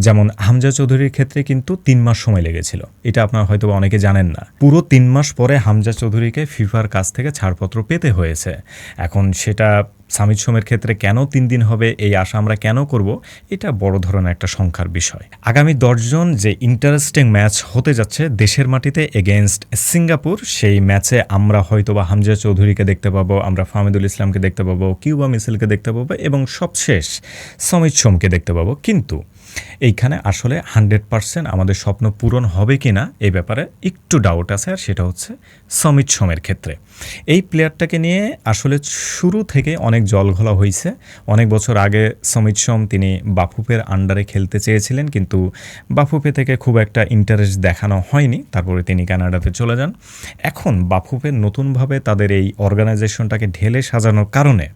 যেমন হামজা চৌধুরীর ক্ষেত্রে কিন্তু তিন মাস সময় লেগেছিল। এটা আপনার হয়তো অনেকে জানেন না। পুরো তিন মাস পরে হামজা চৌধুরীকে ফিফার কাছ থেকে ছাড়পত্র পেতে হয়েছে। এখন সেটা সামিদ সোমের ক্ষেত্রে কেন তিন দিন হবে, এই আশা আমরা কেন করব, এটা বড় ধরনের একটা সংখ্যার বিষয়। আগামী দশজন যে ইন্টারেস্টিং ম্যাচ হতে যাচ্ছে দেশের মাটিতে এগেনস্ট সিঙ্গাপুর, সেই ম্যাচে আমরা হয়তো বা হামজা চৌধুরীকে দেখতে পাবো, আমরা ফাহমিদুল ইসলামকে দেখতে পাবো, কিউবা মিছিলকে দেখতে পাবো এবং সবশেষ সমিত সোমকে দেখতে পাবো। কিন্তু এইখানে আসলে হান্ড্রেড পার্সেন্ট আমাদের স্বপ্ন পূরণ হবে কি না এই ব্যাপারে একটু ডাউট আছে, আর সেটা হচ্ছে সমিত সোমের ক্ষেত্রে। এই প্লেয়ারটাকে নিয়ে আসলে শুরু থেকে অনেক জল ঘোলা হয়েছে অনেক বছর আগে সমিত সোম তিনি বাফুপের আন্ডারে খেলতে চেয়েছিলেন, কিন্তু বাফুপে থেকে খুব একটা ইন্টারেস্ট দেখানো হয়নি। তারপরে তিনি কানাডাতে চলে যান। এখন বাফুপের নতুনভাবে তাদের এই অর্গানাইজেশনটাকে ঢেলে সাজানোর কারণে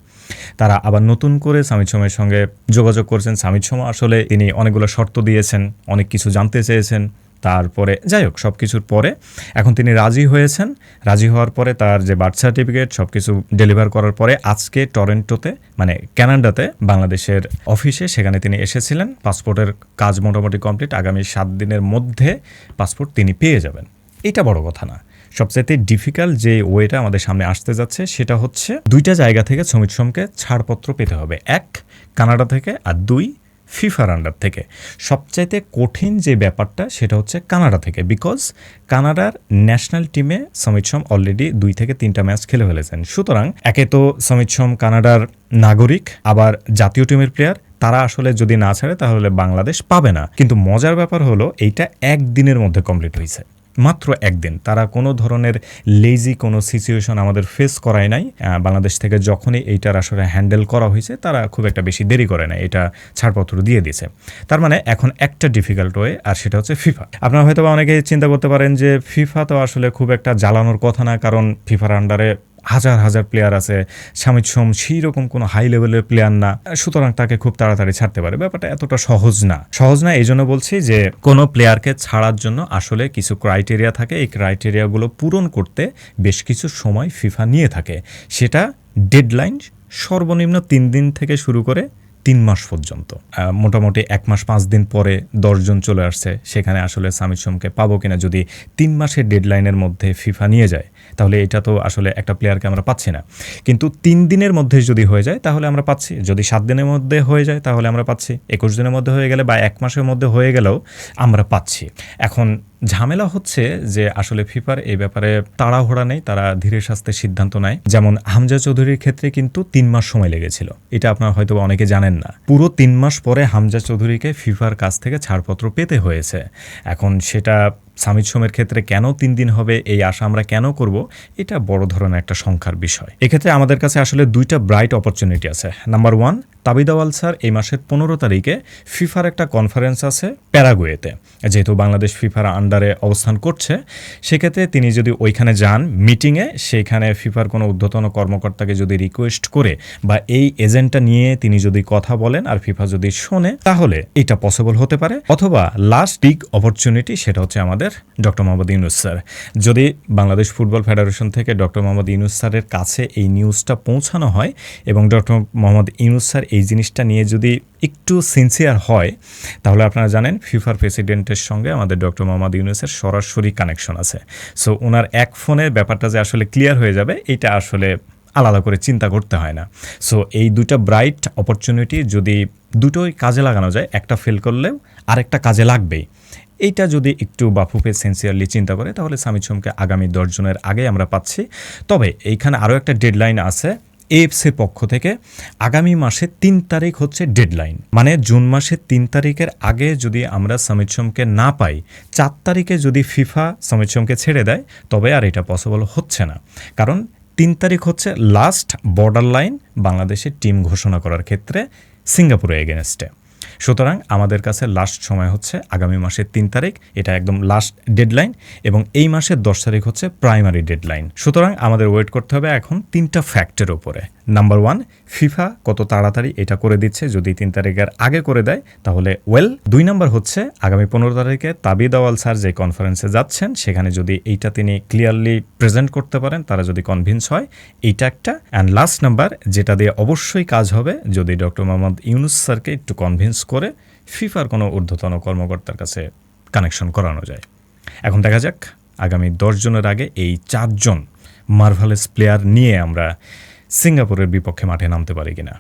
তারা আবার নতুন করে সামিত সোমের সঙ্গে যোগাযোগ করছেন। সামিত সোম আসলে তিনি অনেকগুলো শর্ত দিয়েছেন, অনেক কিছু জানতে চেয়েছেন। তারপরে, যাই হোক সব কিছুর পরে এখন তিনি রাজি হয়েছেন। রাজি হওয়ার পরে তার যে বার্থ সার্টিফিকেট সব কিছু ডেলিভার করার পরে আজকে টরেন্টোতে মানে ক্যানাডাতে, বাংলাদেশের অফিসে সেখানে তিনি এসেছিলেন। পাসপোর্টের কাজ মোটামুটি কমপ্লিট। আগামী সাত দিনের মধ্যে পাসপোর্ট তিনি পেয়ে যাবেন। এটা বড় কথা না। সবচাইতে ডিফিকাল্ট যে ওয়েটা আমাদের সামনে আসতে যাচ্ছে, সেটা হচ্ছে দুইটা জায়গা থেকে সমিত সোমকে ছাড়পত্র পেতে হবে। এক, কানাডা থেকে, আর দুই ফিফার আন্ডার থেকে। সবচাইতে কঠিন যে ব্যাপারটা, সেটা হচ্ছে কানাডা থেকে। বিকজ কানাডার ন্যাশনাল টিমে সমিত সোম অলরেডি দুই থেকে তিনটা ম্যাচ খেলে ফেলেছেন। সুতরাং একে তো সমিত সোম কানাডার নাগরিক, আবার জাতীয় টিমের প্লেয়ার, তারা আসলে যদি না ছাড়ে তাহলে বাংলাদেশ পাবে না। কিন্তু মজার ব্যাপার হলো, এইটা একদিনের মধ্যে কমপ্লিট হয়েছে। মাত্র একদিন। তারা কোনো ধরনের লেজি কোনো সিচুয়েশন আমাদের ফেস করায় নাই। বাংলাদেশ থেকে যখনই এইটার আসলে হ্যান্ডেল করা হয়েছে, তারা খুব একটা বেশি দেরি করে না এটা ছাড়পত্র দিয়ে দিয়েছে। তার মানে এখন একটা ডিফিকাল্ট ওয়ে আর সেটা হচ্ছে ফিফা আপনারা হয়তো বা অনেকে চিন্তা করতে পারেন যে ফিফা তো আসলে খুব একটা জ্বালানোর কথা না, কারণ ফিফার আন্ডারে হাজার হাজার প্লেয়ার আছে স্বামীর সোম সেই রকম কোনো হাই লেভেলের প্লেয়ার না। সুতরাং তাকে খুব তাড়াতাড়ি ছাড়তে পারে। ব্যাপারটা এতটা সহজ না। সহজ না এই জন্য বলছি যে, কোনো প্লেয়ারকে ছাড়ার জন্য আসলে কিছু ক্রাইটেরিয়া থাকে। এই ক্রাইটেরিয়াগুলো পূরণ করতে বেশ কিছু সময় ফিফা নিয়ে থাকে। সেটা ডেডলাইন সর্বনিম্ন তিন দিন থেকে শুরু করে তিন মাস পর্যন্ত। মোটামুটি এক মাস পাঁচ দিন পরে দশজন চলে আসছে। সেখানে আসলে সামিত সোমকে পাবো কিনা যদি তিন মাসের ডেডলাইনের মধ্যে ফিফা নিয়ে যায়। তাহলে এটা তো আসলে একটা প্লেয়ারকে আমরা পাচ্ছি না। কিন্তু তিন দিনের মধ্যে যদি হয়ে যায়, তাহলে আমরা পাচ্ছি। যদি সাত দিনের মধ্যে হয়ে যায়, তাহলে আমরা পাচ্ছি। একুশ দিনের মধ্যে হয়ে গেলে বা এক মাসের মধ্যে হয়ে গেলেও আমরা পাচ্ছি। এখন ঝামেলা হচ্ছে যে আসলে ফিফার এই ব্যাপারে তাড়াহুড়া নেই, তারা ধীরে সাস্তে সিদ্ধান্ত নেয়। যেমন হামজা চৌধুরীর ক্ষেত্রে কিন্তু তিন মাস সময় লেগেছিল। এটা আপনার হয়তো অনেকে জানেন না। পুরো তিন মাস পরে হামজা চৌধুরীকে ফিফার কাছ থেকে ছাড়পত্র পেতে হয়েছে। এখন সেটা সামিত সোমের ক্ষেত্রে কেন তিন দিন হবে, এই আশা আমরা কেন করব, এটা বড় ধরনের একটা সংখ্যার বিষয়। এক্ষেত্রে আমাদের কাছে আসলে দুইটা ব্রাইট অপরচুনিটি আছে। নাম্বার ওয়ান তাবিদাওয়াল স্যার এই মাসের পনেরো তারিখে ফিফার একটা কনফারেন্স আছে প্যারাগুয়েতে। যেহেতু বাংলাদেশ ফিফার আন্ডারে অবস্থান করছে, সেক্ষেত্রে তিনি যদি ওইখানে যান মিটিংয়ে সেইখানে ফিফার কোনো ঊর্ধ্বতন কর্মকর্তাকে যদি রিকোয়েস্ট করে বা এই এজেন্টটা নিয়ে তিনি যদি কথা বলেন আর ফিফা যদি শোনে, তাহলে এটা পসিবল হতে পারে। অথবা লাস্ট বিগ অপরচুনিটি সেটা হচ্ছে আমাদের ডক্টর মোহাম্মদ ইউনুস স্যার। যদি বাংলাদেশ ফুটবল ফেডারেশন থেকে ডক্টর মোহাম্মদ ইউনুস স্যারের কাছে এই নিউজটা পৌঁছানো হয় এবং ডক্টর মোহাম্মদ ইউনুস স্যার এই জিনিসটা নিয়ে যদি একটু সিনসিয়ার হয়, তাহলে আপনারা জানেন ফিফার প্রেসিডেন্টের সঙ্গে আমাদের ডক্টর মোহাম্মদ ইউনুসের সরাসরি কানেকশন আছে। সো ওনার এক ফোনের ব্যাপারটা যে আসলে ক্লিয়ার হয়ে যাবে, এটা আসলে আলাদা করে চিন্তা করতে হয় না। সো এই দুটো ব্রাইট অপরচুনিটি যদি দুটোই কাজে লাগানো যায়, একটা ফেল করলেও আরেকটা কাজে লাগবেই। এইটা যদি একটু বাফুফে সেন্সিয়ারলি চিন্তা করে, তাহলে সামিত সোমকে আগামী দশজনের আগে আমরা পাচ্ছি। তবে এইখানে আরও একটা ডেডলাইন আছে এএফসির পক্ষ থেকে আগামী মাসে তিন তারিখ হচ্ছে ডেডলাইন মানে জুন মাসের তিন তারিখের আগে যদি আমরা সমিত সমকে না পাই, চার তারিখে যদি ফিফা সমিত সমকে ছেড়ে দেয়, তবে আর এটা পসিবল হচ্ছে না। কারণ তিন তারিখ হচ্ছে লাস্ট বর্ডার লাইন বাংলাদেশের টিম ঘোষণা করার ক্ষেত্রে সিঙ্গাপুরে এগেনস্টে সুতরাং আমাদের কাছে লাস্ট সময় হচ্ছে আগামী মাসের তিন তারিখ। এটা একদম লাস্ট ডেডলাইন এবং এই মাসের দশ তারিখ হচ্ছে প্রাইমারি ডেডলাইন সুতরাং আমাদের ওয়েট করতে হবে এখন তিনটা ফ্যাক্টের উপরে। নাম্বার ওয়ান, ফিফা কত তাড়াতাড়ি এটা করে দিচ্ছে, যদি তিন তারিখের আগে করে দেয়, তাহলে ওয়েল। দুই নাম্বার হচ্ছে, আগামী পনেরো তারিখে তাবিদ আওয়াল স্যার যে কনফারেন্সে যাচ্ছেন, সেখানে যদি এইটা তিনি ক্লিয়ারলি প্রেজেন্ট করতে পারেন, তারা যদি কনভিন্স হয়, এইটা একটা। অ্যান্ড লাস্ট নাম্বার যেটা দিয়ে অবশ্যই কাজ হবে, যদি ডক্টর মোহাম্মদ ইউনুস স্যারকে একটু কনভিন্স করে ফিফার কোনো ঊর্ধ্বতন কর্মকর্তার কাছে কানেকশন করানো যায়। এখন দেখা যাক, আগামী দশ জনের আগে এই চারজন মার্ভালেস প্লেয়ার নিয়ে আমরা সিঙ্গাপুরের বিপক্ষে মাঠে নামতে পারে কিনা।